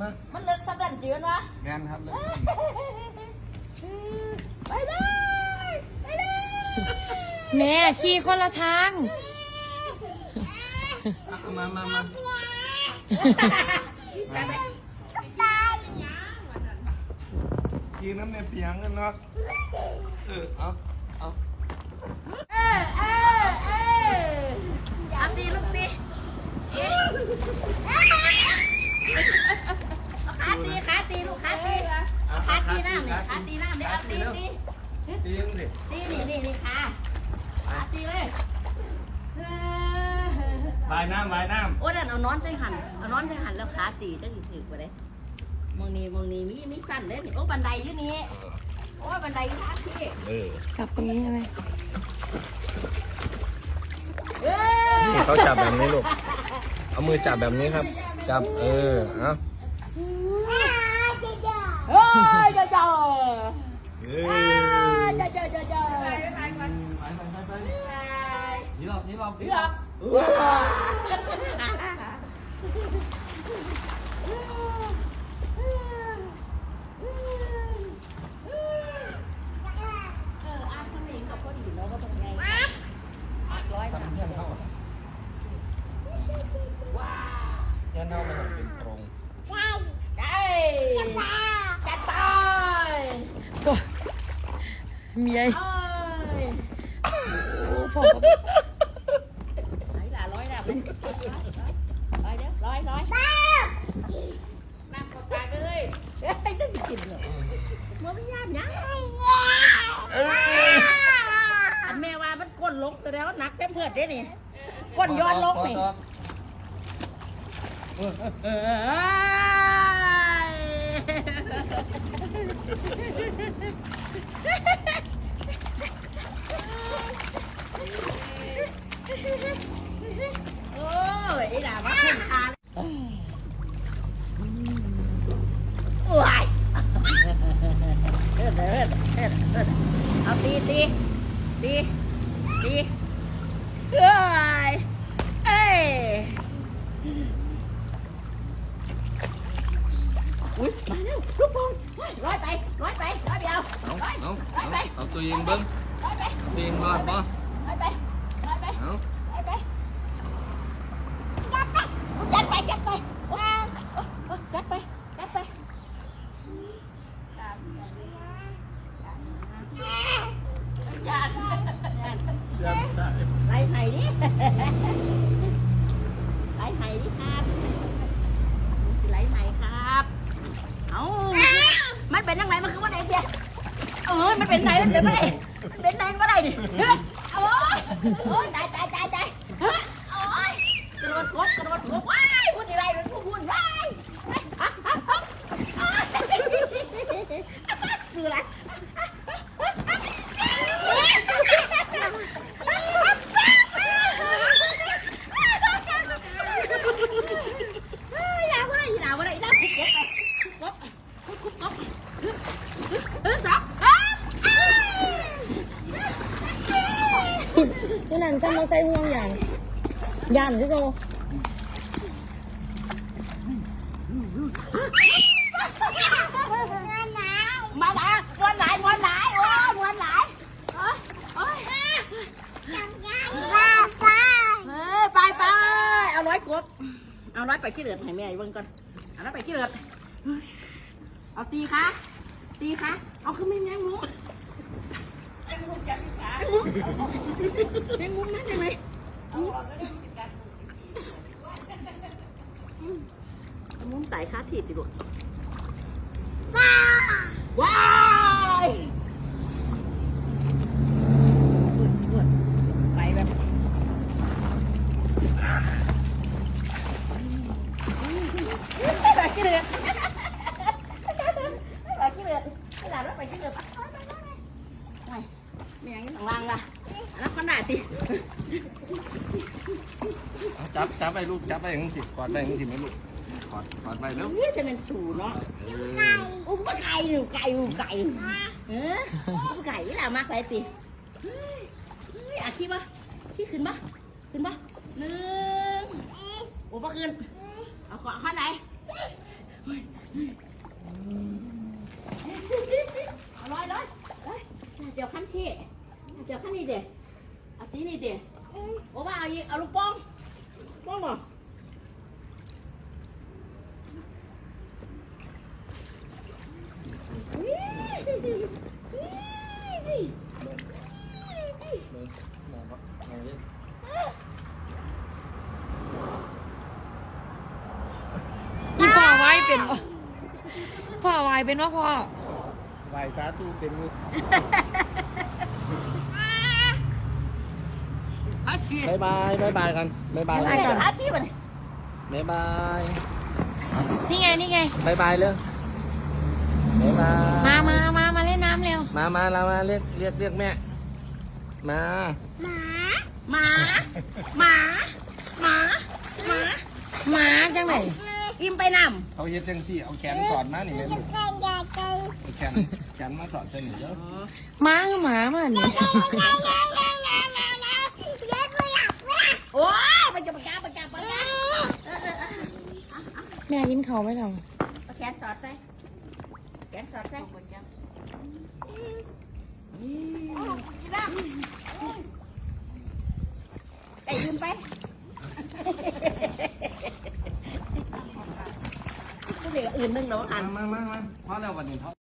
มามันเลิกสักดันจีนวะแมนครับเลยไปเลยไปเลยแม่ขี่คนละทางอะมามามากินน้ำในเปียงกันเนาะเออเอาเอา เออเออเออเอาตีลูกตีขาตีขาตีลูกขาตีขาตีน้ำเนี่ยขาตีน้ำเนี่ยเอาตีตี ตีนดิ ตี นี่นี่นี่ขาขาตีเลยวายน้ำวายน้โอ้นั่นเอานอนใส่หันเอานอนใส่หันแล้วขาตีได้ถึงถึงไปเลยมองนี้มองนี้มีมีสั่นเลยนี่โอ้บันไดอยู่นี่โอ้บันไดอยู่ทางที่ำเออกลับตรงนี้ใช่ไหมเอ้ยนี่เขาจับแบบนี้ลูก เอามือจับแบบนี้ครับ จับ เออเอาเฮ้ยเจ้าเจ้าเอเอ้ อยเจ้าเจ้าเจ้าเจ้า ไปไปไปไปนี่รอบนี่รอบ พี่หรอก เอออาสมิงกับพอดีเนาะก็เป็นไงร้อย ทำเงี้ยนเข้าอะ ว้าว เงี้ยนเข้ามันเป็นตรง ใช่จัดไป เมีย เอ้ย โอ้พ่อ ไหนล่ะร้อยน่ะมันร้อยเดี๋ยวร้อยร้อยน้ำกดตาเลยเฮ้ยต้องกินเหรอมันไม่ยากยังอันแม่ว่ามันก้นลงแสดงว่าหนักเต็มเพิดเด้นี่ก้นย้อนลงนี่ เดินเดินเอาตีตีตีตีเอ้ยเอ้ยอุ้ยมาแล้วลูกบอลร้อยไปร้อยไปร้อยเดียวเอาร้อยเอาร้อยไปเอาตัวเองเบิ้งร้อยไปเอาตัวเองรอดป่ะ ร้อยไปร้อยไป เอา ร้อยไปจัดไปจัดไปจัดไปว้าวจัดไปจัดไปจัด ได้ ไล่ไห่ดิไล่ไห่ดิ ครับไล่ไห่ครับ เอามันเป็นยังไงมันคือว่าไหนเดียเออมันเป็นไหนมันเป็นว่าไหนมันเป็นไหนว่าไหนดิเฮ้ยโอ้ยโอ้ยตายตายตายตายเฮ้ยโอ้ยกระโดดกบกระโดดกบว้ายพูดอะไรมันพูดพูดว้ายคืออะไรอย่าว่าอะไรอย่าว่าอะไรอย่าคุกกบไปคุกกบคุกกบเออจับ ฉันจะมาใส่ห่วงอย่างย่านคือโกมาละมวนหลายมวนหลายโอ้มวนหลายโอ้ยเออไปไปเอาร้อยกบเอาร้อยไปขี้เหลือดให้แม่เบิ่งก่อนเอาร้อยไปขี้เหลือดเอาตีคะตีคะเอาขึ้นไม่แมงมุมแมงมุมจั บขาแมงมุมนั่นยังไงแมมุมไต่ขาถีบดิลูกว้ายไปแบบไปขี้เรือไป จับไปลูกจับไปอย่งสิกอดไปอย่งสิไม่ลูกกอดกอดไปลูกวนี่จะเป็นสูเนาะอออุ้มไก่หนูไก่หนูไก่เอออุ้มไก่ล่ะมากไปสิเฮ้ยอาขี้ปะขี้ขึ้นปะขึ้นปะหนึ่งโอ้ปะขึ้นเอาขอข้างไหนเอาลอยลอยลอยเจียวขั้นเท่เจียวขั้นนี้เดี๋ยวเอาสีนี้เดี๋ยวโอ้มาเอาอีกเอาลูกป้อง บ้างเออีพ่อไว้เป็นบ่พ่อไว้เป็นว่าพ่อ ไหวสาธุเป็นมือ บายบายบายบายกันบายบายไปก่อนอาชีพมันบายบายนี่ไงนี่ไงบายบายเลยบายบายมามามามาเล่นน้ำเร็วมามาเรามาเรียกเรียกเรียกแม่มาหมาหมาหมาหมาหมาหมาจังไหนอิ่มไปนเขาเฮ็ดจังซี่เอาแขนสอดมานี่แม่ลูกเอาแขนแขนมาสอดใส่หนูเด้อหมาคือหมาเหมือนนี่ำโอ้ยไปจับปากกาปากกาปากกา แม่ กินเขาไหมเราเอาแขนสอดใส่แขนสอดใส่ไอ้ยืมไปก็เด็กอื่นนึงเนาะอันมามามามาพอแล้ววันนี้พอ